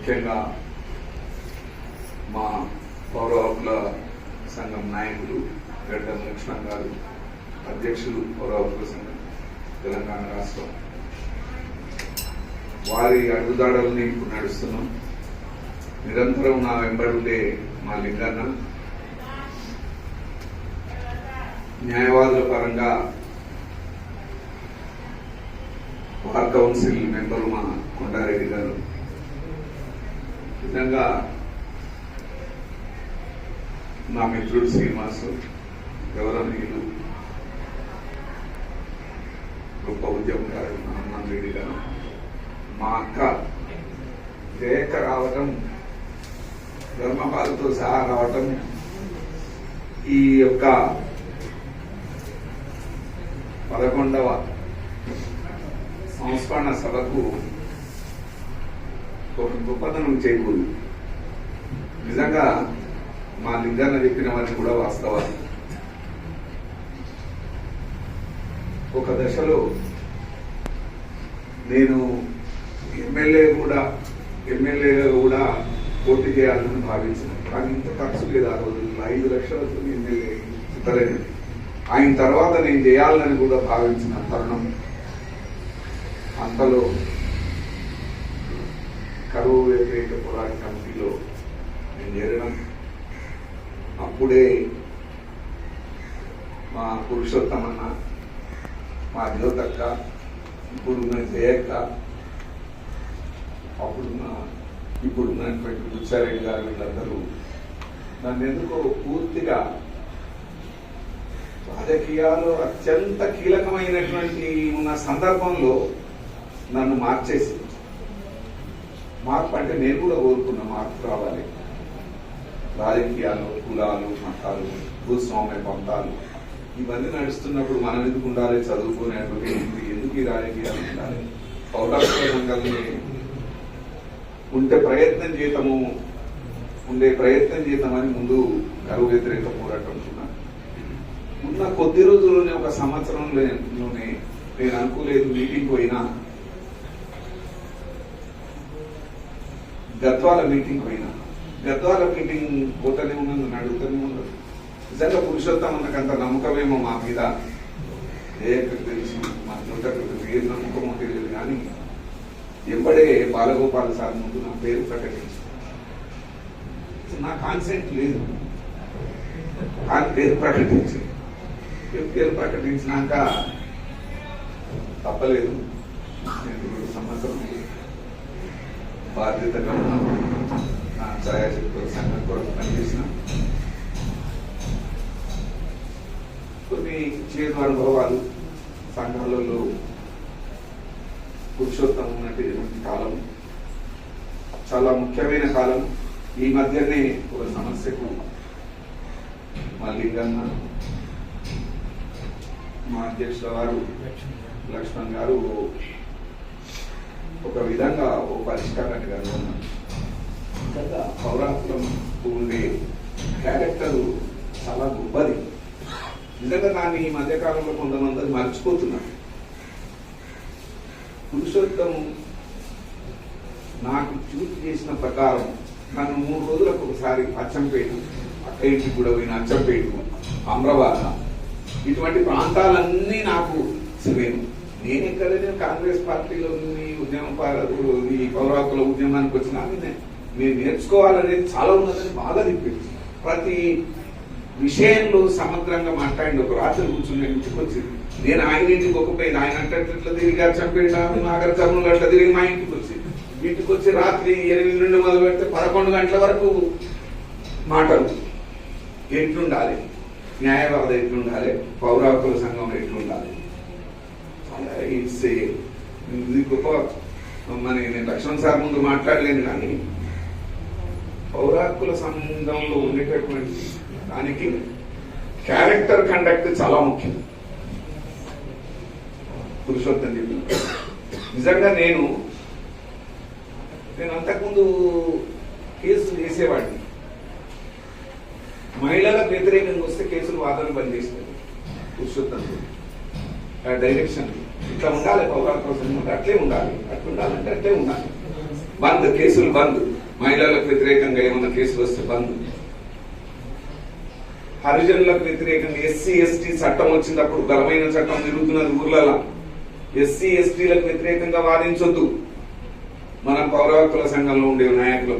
ముఖ్యంగా మా పౌర హక్కుల సంఘం నాయకులు గడ్డ లక్ష్మణ్ గారు అధ్యక్షులు పౌర హక్కుల సంఘం తెలంగాణ రాష్ట్రం. వారి అడుగుదాడల్ని ఇప్పుడు నడుస్తున్నాం. నిరంతరం నా వెంబడుండే మా లింగన్న న్యాయవాదుల పరంగా బార్ కౌన్సిల్ మెంబరు మా కొండారెడ్డి గారు. విధంగా నా మిత్రుడు శ్రీనివాసు గౌరవనీయులు గొప్ప ఉద్యమకారు హనుమాన్ రెడ్డి గారు. మా అక్క జయక్క రావటం ధర్మపాలతో సహా రావటం ఈ యొక్క పదకొండవ సంస్మరణ సభకు గొప్పతనం చేయకూడదు. నిజంగా మా లింగన్న చెప్పినవన్నీ కూడా వాస్తవాలు. ఒక దశలో నేను ఎమ్మెల్యే కూడా ఎమ్మెల్యేగా కూడా పోటీ చేయాలని భావించిన. కానీ ఇంత ఖర్చు లేదు ఆ రోజుల్లో ఐదు లక్షలతో ఎమ్మెల్యే ఇతరలేదు ఆయన తర్వాత నేను చేయాలని కూడా భావించిన తరుణం. అంతలో కరువు వ్యతిరేక పోరాట కమిటీలో నేను చేరడం. అప్పుడే మా పురుషోత్తమన్న మా జ్యోతక్క ఇప్పుడున్న జయక్క అప్పుడున్న ఇప్పుడున్నటువంటి బుచ్చారెడ్డి గారు వీళ్ళందరూ నన్ను ఎందుకో పూర్తిగా రాజకీయాల్లో అత్యంత కీలకమైనటువంటి ఉన్న సందర్భంలో నన్ను మార్చేసి మార్పు అంటే నేను కూడా కోరుకున్న మార్పు రావాలి. రాజకీయాలు కులాలు మతాలు భూస్వామ్య పంతాలు ఇవన్నీ నడుస్తున్నప్పుడు మనం ఎందుకు ఉండాలి? చదువుకునేటువంటి ఎందుకు- ఎందుకు ఈ రాజకీయాలు ఉండాలి? పౌరాత్మ సంఘాలని ఉంటే ప్రయత్నం జీతము ఉండే ప్రయత్నం చేద్దామని ముందు కరువు వ్యతిరేక పోరాటం ఉన్న కొద్ది రోజుల్లోనే ఒక సంవత్సరంలోనే నేను అనుకోలేదు మీటింగ్ పోయినా గద్వాల మీటింగ్ పోయినా. గద్వాల మీటింగ్ పోతూనే ఉన్నది నన్ను అడుగుతూనే ఉండదు నిజంగా పురుషోత్తం అంత నమ్మకమేమో మా మీద? ఏ తెలుసు మా చుట్టూ ఏ నమ్మకమో తెలియదు కానీ ఎంబడే బాలగోపాల్ సార్ ముందు నా పేరు ప్రకటించు నా కాన్సెంట్ లేదు. ఆయన పేరు ప్రకటించి పేరు ప్రకటించినాక తప్పలేదు. నేను ఈ సంవత్సరం బాధ్యతగా ఉన్నాను నా ఛాయాచిత్ర సంఘం కొరకు పనిచేసిన కొన్ని చేదు అనుభవాలు సంఘాలలో పురుషోత్తమం ఉన్నటువంటి కాలం. చాలా ముఖ్యమైన కాలం. ఈ మధ్యనే ఒక సమస్యకు మా లింగన్న మా అధ్యక్షుల వారు లక్ష్మణ్ గారు ఒక విధంగా ఒక పరిష్కారాన్ని కనుగొన్నాను గత పౌరాత్వం ఉండే క్యారెక్టర్ చాలా గొప్పది. నిజంగా దాన్ని ఈ మధ్యకాలంలో కొంతమంది మర్చిపోతున్నారు. పురుషోత్తము నాకు చూసి చేసిన ప్రకారం నన్ను మూడు రోజులకు ఒకసారి అచ్చంపేట అక్క ఇంటికి కూడా పోయిన అచ్చంపేట అమ్రవాద ఇటువంటి ప్రాంతాలన్నీ నాకు నేను నేను ఎక్కడ నేను కాంగ్రెస్ పార్టీలో ఈ ఉద్యమం ఈ పౌరాకుల ఉద్యమానికి వచ్చినా నేను నేర్చుకోవాలనేది చాలా ఉన్నదని బాగా తిప్పింది ప్రతి విషయంలో సమగ్రంగా మాట్లాడి ఒక రాత్రి కూర్చుని నేను నేను ఆయన ఇంటికి ఒకపోయింది ఆయన అంటే ఇట్లా తిరిగి చంపేట నాగర చర్మలు అట్లా తిరిగి మా ఇంటికి వచ్చి. ఇంటికి వచ్చి రాత్రి ఎనిమిది నుండి మొదలు పెడితే పదకొండు గంటల వరకు మాటలు. ఎట్లుండాలి? న్యాయవాద ఎట్లుండాలి? పౌరాకుల సంఘం ఎట్లుండాలి? ఇట్స్ ఇది గొప్ప మరి నేను లక్ష్మణ్ సార్ ముందు మాట్లాడలేను కానీ పౌర సంబంధంలో సంఘంలో ఉండేటటువంటి దానికి క్యారెక్టర్ కండక్ట్ చాలా ముఖ్యం. పురుషోత్తం చెప్పి నిజంగా నేను నేను అంతకుముందు కేసులు చేసేవాడిని మహిళలకు వ్యతిరేకంగా వస్తే కేసులు వాదన బంద్ చేస్తారు పురుషోత్తం డైరెక్షన్ ఇట్లా ఉండాలి పౌరాల సంఘం అట్లే ఉండాలి అట్లా ఉండాలంటే అట్లే ఉండాలి. బంద్ కేసులు బంద్. మహిళలకు వ్యతిరేకంగా ఏమన్నా కేసులు వస్తే బంద్. హరిజనులకు వ్యతిరేకంగా ఎస్సీ ఎస్టీ చట్టం వచ్చినప్పుడు బలమైన చట్టం తిరుగుతున్నది ఊర్లలో. ఎస్సీ ఎస్టీలకు వ్యతిరేకంగా వాదించొద్దు. మన పౌర హక్కుల సంఘంలో ఉండే నాయకులు.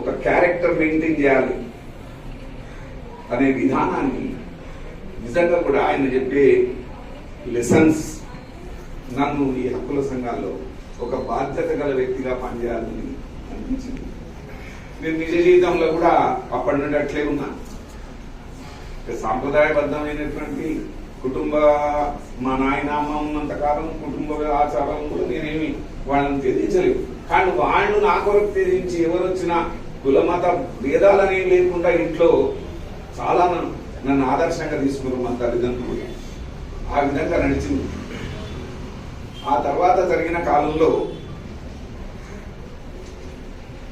ఒక క్యారెక్టర్ మెయింటైన్ చేయాలి. అనే విధానాన్ని నిజంగా కూడా ఆయన చెప్పే లెసన్స్ నన్ను ఈ హక్కుల సంఘాల్లో ఒక బాధ్యత గల వ్యక్తిగా పనిచేయాలని అనిపించింది. నేను నిజ జీవితంలో కూడా అప్పటి నుండి అట్లే ఉన్నా. సాంప్రదాయబద్ధమైనటువంటి కుటుంబ మా నాయన అమ్మ ఉన్నంత కాలం కుటుంబ ఆచారం కూడా నేనేమి వాళ్ళని త్యజించలేదు కానీ వాళ్ళు నా కొరకు త్యజించి ఎవరు వచ్చినా కుల మత లేకుండా ఇంట్లో చాలా నన్ను ఆదర్శంగా తీసుకున్నారు మా తల్లిదండ్రులు. ఆ విధంగా నడిచింది. ఆ తర్వాత జరిగిన కాలంలో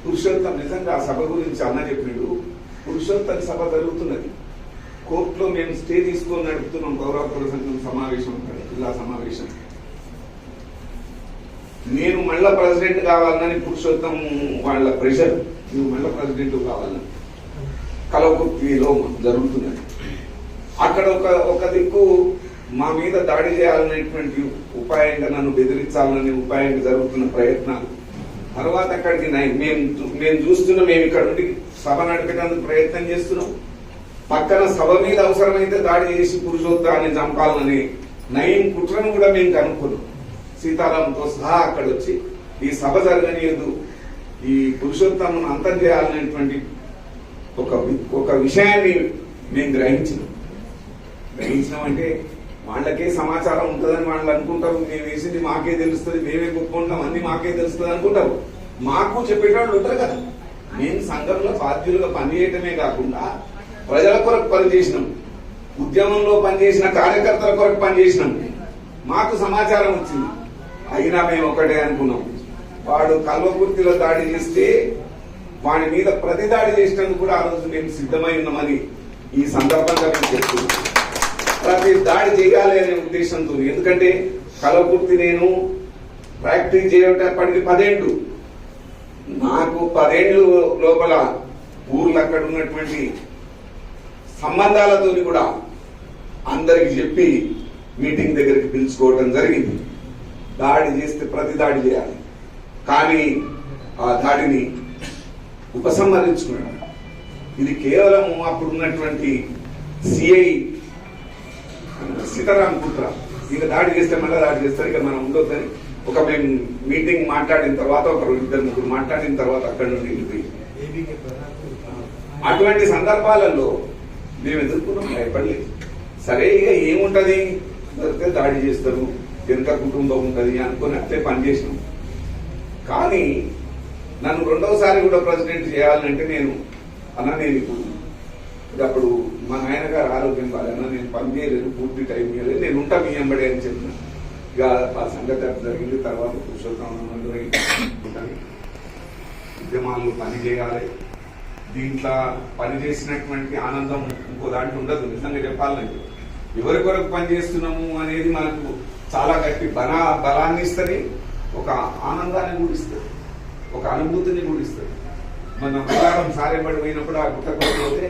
పురుషోత్తం నిజంగా ఆ సభ గురించి అన్న చెప్పిండు పురుషోత్తం సభ జరుగుతున్నది. కోర్టులో మేము స్టే తీసుకొని నడుపుతున్నాం గౌరవ సంఘం సమావేశం జిల్లా సమావేశం. నేను మళ్ళా ప్రెసిడెంట్ కావాలని పురుషోత్తం వాళ్ళ ప్రెషర్. నువ్వు మళ్ళా ప్రెసిడెంట్ కావాలని. కలవకుర్తిలో జరుగుతున్నది. అక్కడ ఒక ఒక దిక్కు మా మీద దాడి చేయాలనేటువంటి ఉపాయంగా నన్ను బెదిరించాలనే ఉపాయంగా జరుగుతున్న ప్రయత్నాలు. తర్వాత అక్కడికి మేము చూ- మేము చూస్తున్నాం మేము ఇక్కడ నుండి సభ నడిపేటందుకు ప్రయత్నం చేస్తున్నాం. పక్కన సభ మీద అవసరమైతే దాడి చేసి పురుషోత్తాన్ని చంపాలని నయం కుట్రను కూడా మేము కనుక్కున్నాం. సీతారాంతో సహా అక్కడ వచ్చి ఈ సభ జరగనియదు ఈ పురుషోత్తమును అంతం చేయాలనేటువంటి ఒక ఒక విషయాన్ని మేము గ్రహించినాం. గ్రహించినామంటే వాళ్ళకే సమాచారం ఉంటుందని వాళ్ళు అనుకుంటారు. మేము వేసింది మాకే తెలుస్తుంది మేమే గొప్ప అన్ని మాకే తెలుస్తుంది అనుకుంటారు. మాకు చెప్పేటోళ్ళు ఉంటారు కదా. మేము సంఘంలో బాధ్యులుగా పనిచేయటమే కాకుండా ప్రజల కొరకు పనిచేసినాం ఉద్యమంలో పనిచేసిన కార్యకర్తల కొరకు పనిచేసినాం మాకు సమాచారం వచ్చింది. అయినా మేము ఒకటే అనుకున్నాం. వాడు కల్వకుర్తిలో దాడి చేస్తే వాడి మీద ప్రతి దాడి చేసినందుకు కూడా ఆ రోజు మేము సిద్ధమై ఉన్నామని ఈ సందర్భంగా మేము చెప్తున్నాం. అది దాడి చేయాలి అనే ఉద్దేశంతో ఎందుకంటే కలపూర్తి నేను ప్రాక్టీస్ చేయటప్పటికి పదేండు నాకు పదేండ్లు లోపల ఊర్లు అక్కడ ఉన్నటువంటి సంబంధాలతో కూడా అందరికి చెప్పి మీటింగ్ దగ్గరికి పిలుచుకోవడం జరిగింది. దాడి చేస్తే ప్రతి దాడి చేయాలి. కానీ ఆ దాడిని ఉపసంహరించుకున్నాడు ఇది కేవలం అప్పుడు ఉన్నటువంటి సిఐ సీతారాం కుట్ర. ఇక దాడి చేస్తే మళ్ళీ దాడి చేస్తారు. ఇక మనం ఉండొద్దని ఒక మేము మీటింగ్ మాట్లాడిన తర్వాత ఒక ఇద్దరు ముగ్గురు మాట్లాడిన తర్వాత అక్కడి నుండి వెళ్ళిపోయి అటువంటి సందర్భాలలో మేము ఎదుర్కొన్నాం. భయపడలేదు. సరే ఇక ఏముంటది? దొరికితే దాడి చేస్తారు. ఎంత కుటుంబం ఉంటది అనుకుని అట్లే పనిచేసినాం కానీ నన్ను రెండవసారి కూడా ప్రెసిడెంట్ చేయాలంటే నేను అన్న నేను ఇప్పుడు అప్పుడు మా నాయనగారు ఆరోగ్యం బాగాలన్నా నేను పని చేయలేదు పూర్తి టైం చేయలేదు నేను ఉంటా మీ ఎంబడి అని చెప్పిన. ఇక ఆ సంగతి అట్లా జరిగింది తర్వాత పురుషోత్తమ ఉద్యమాలు పని చేయాలి. దీంట్లో పని చేసినటువంటి ఆనందం ఇంకో దాంట్లో ఉండదు నిజంగా చెప్పాలంటే. ఎవరి కొరకు పని చేస్తున్నాము అనేది మనకు చాలా గట్టి బల బలాన్ని ఇస్తుంది ఒక ఆనందాన్ని కూడా ఇస్తుంది ఒక అనుభూతిని కూడా ఇస్తుంది. మన ప్రకారం సారేపడి పోయినప్పుడు ఆ గుట్ట పోతే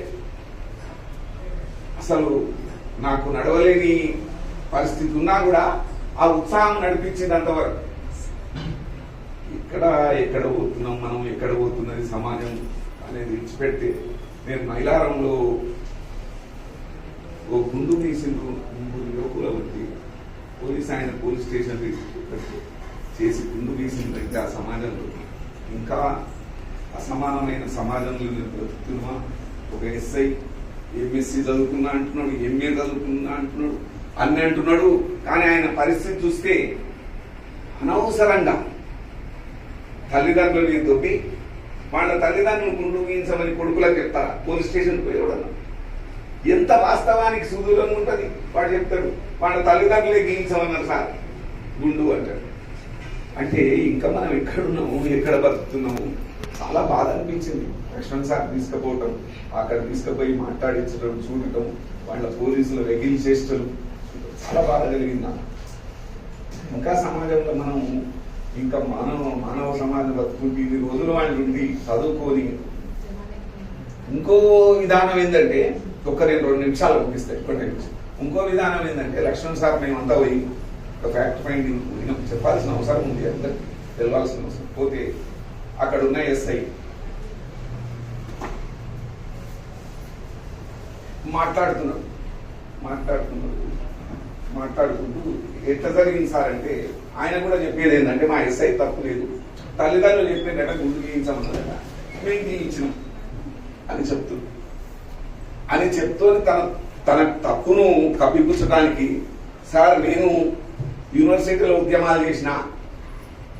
అసలు నాకు నడవలేని పరిస్థితి ఉన్నా కూడా ఆ ఉత్సాహం నడిపించేదంత వరకు. ఇక్కడ ఎక్కడ పోతున్నాం మనం ఎక్కడ పోతున్నది సమాజం అనేది విడిచిపెడితే నేను మైలారంలో ఓ గుండు తీసిండ్రు ముగ్గురు యువకుల వచ్చి పోలీస్ ఆయన పోలీస్ స్టేషన్ చేసి గుండు తీసిందంటే ఆ సమాజంలో. ఇంకా అసమానమైన సమాజంలో నేను బ్రతుకుతున్నా ఒక ఎస్ఐ ఎంఎస్సి చదువుకున్నా అంటున్నాడు ఎంఏ చదువుకున్నా అంటున్నాడు అన్నీ అంటున్నాడు. కానీ ఆయన పరిస్థితి చూస్తే అనవసరంగా తల్లిదండ్రులని దొబ్బి వాళ్ళ తల్లిదండ్రులు గుండు గీయించమని కొడుకులకు చెప్తారా పోలీస్ స్టేషన్ పోయేవాడు ఎంత వాస్తవానికి సుదూరంగా ఉంటుంది? వాడు చెప్తాడు వాళ్ళ తల్లిదండ్రులే గీయించమన్నారు సార్ గుండు అంటాడు. అంటే ఇంకా మనం ఎక్కడున్నాము? ఎక్కడ బతుకుతున్నాము? చాలా బాధ అనిపించింది. లక్ష్మణ్ సార్ తీసుకుపోవటం అక్కడ తీసుకుపోయి మాట్లాడించడం చూడటం వాళ్ళ పోలీసులు రెగిల్ చేష్టలు చాలా బాధ కలిగింది నాకు. ఇంకా సమాజంలో మనం ఇంకా మానవ మానవ సమాజం బతుకుంటే ఇది రోజులు వాళ్ళు ఉండి చదువుకొని ఇంకో విధానం ఏంటంటే ఒక్క నేను రెండు నిమిషాలు పంపిస్తాయి ఇప్పటి నుంచి ఇంకో విధానం ఏంటంటే లక్ష్మణ్ సార్ మేమంతా పోయి ఒక ఫ్యాక్ట్ ఫైండింగ్ చెప్పాల్సిన అవసరం ఉంది అందరికి తెలవాల్సిన అవసరం. పోతే అక్కడ ఉన్న ఎస్ఐ. మాట్లాడుతున్నాడు మాట్లాడుతున్నాడు మాట్లాడుకుంటూ ఎట్లా జరిగింది సార్ అంటే ఆయన కూడా చెప్పేది ఏంటంటే మా ఎస్ఐ తప్పు లేదు. తల్లిదండ్రులు చెప్పేదట గుండు గీయించమన్నదట మేము గీయించినాం అని చెప్తూ. అని చెప్తూ తన తన తప్పును కప్పిపుచ్చడానికి సార్ నేను యూనివర్సిటీలో ఉద్యమాలు చేసిన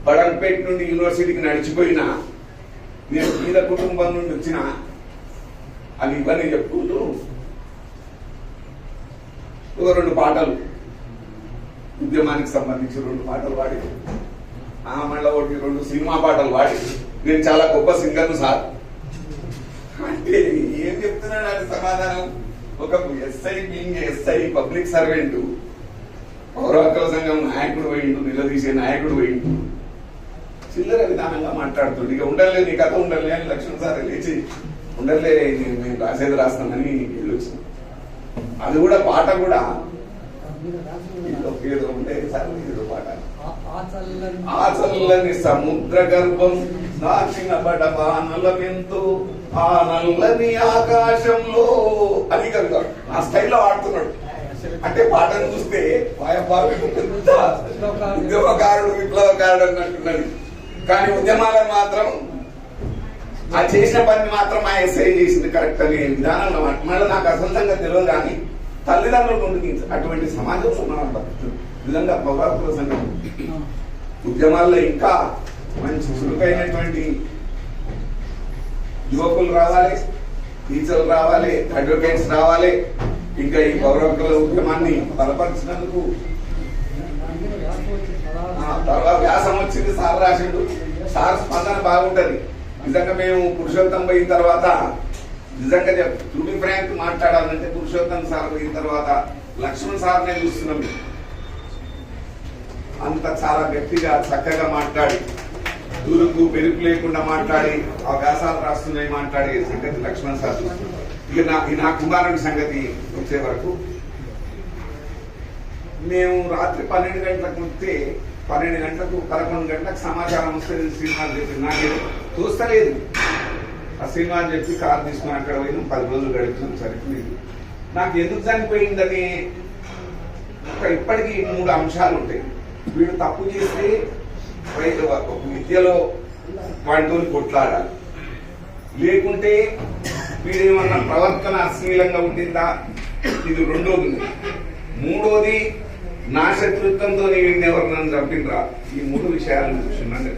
బడంపేట నుండి యూనివర్సిటీకి నడిచిపోయిన నేను మీద కుటుంబం నుండి వచ్చిన అని ఇవన్నీ చెప్పుకుంటూ ఒక రెండు పాటలు. ఉద్యమానికి సంబంధించి రెండు పాటలు పాడి ఆ మళ్ళీ ఒకటి రెండు సినిమా పాటలు పాడి. నేను చాలా గొప్ప సింగర్ను సార్. అంటే ఏం చెప్తున్నాడు అది సమాధానం? ఒక SI being SI public servant పౌర హక్కుల సంఘం నాయకుడు పోయిండు నిలదీసే నాయకుడు పోయిండు. చిల్లర విధానంగా మాట్లాడుతుండు. ఇక ఉండలే నీ కథ ఉండలే అని లక్ష్మణ్ సార్ లేచి ఉండలే నేను మేము రాసేది రాస్తామని వెళ్ళొచ్చాం. అది కూడా పాట కూడా. ఏదో ఉంటే సార్ ఏదో పాట. ఆ చల్లని సముద్ర గర్భం దాచిన బడబానలమెంతో ఆ నల్లని ఆకాశంలో. అని కనుక ఆ స్టైల్లో ఆడుతున్నాడు. అంటే పాటను చూస్తే వాయబావి ఉద్యమకారుడు విప్లవకారుడు. అన్నట్టున్నాడు కానీ ఉద్యమాలను మాత్రం ఆ చేసిన పని మాత్రం ఆ ఎస్ఐ చేసింది కరెక్ట్ అనే విధానంలో మళ్ళీ నాకు అసంతంగా తెలియదు కానీ తల్లిదండ్రులు ఉండి అటువంటి సమాజంలో మనం బతుకుతుంది నిజంగా పౌరాకుల సంఘం. ఉద్యమాల్లో ఇంకా మంచి చురుకైనటువంటి యువకులు రావాలి టీచర్లు రావాలి అడ్వకేట్స్ రావాలి. ఇంకా ఈ పౌరకుల ఉద్యమాన్ని బలపరిచినందుకు తర్వాత వ్యాసం వచ్చింది సార్ రాసిండు. సార్ స్పందన బాగుంటది. నిజంగా మేము పురుషోత్తం పోయిన తర్వాత నిజంగా చెప్ టు బి ఫ్రాంక్ మాట్లాడాలంటే పురుషోత్తం సార్ పోయిన తర్వాత లక్ష్మణ్ సార్నే చూస్తున్నాం. అంత చాలా గట్టిగా చక్కగా మాట్లాడి దూరుకు పెరుపు లేకుండా మాట్లాడి ఆ వ్యాసాలు రాస్తున్నాయి మాట్లాడే సంగతి లక్ష్మణ్ సార్ చూస్తున్నాం. ఇక నా ఈ నా కుమారుడి సంగతి వచ్చే వరకు. మేము రాత్రి పన్నెండు గంటలకు వస్తే పన్నెండు గంటలకు పదకొండు గంటలకు సమాచారం వస్తుంది సినిమా చెప్పి నాకేదో చూస్తలేదు. ఆ సినిమా చెప్పి కార్ తీసుకుని అక్కడ పోయినాం. పది రోజులు గడుపుతాం సరిపోయింది నాకు ఎందుకు చనిపోయిందని ఒక ఇప్పటికీ మూడు అంశాలు ఉంటాయి. వీడు తప్పు చేస్తే రైతు ఒక విద్యలో వాటితో కొట్లాడాలి. లేకుంటే వీడేమన్నా ప్రవర్తన అశ్లీలంగా ఉండిందా? ఇది రెండోది. మూడోది నా శత్రుత్వంతో వీడిని ఎవరు నన్ను చంపినరా? ఈ మూడు విషయాలను చూస్తున్నాను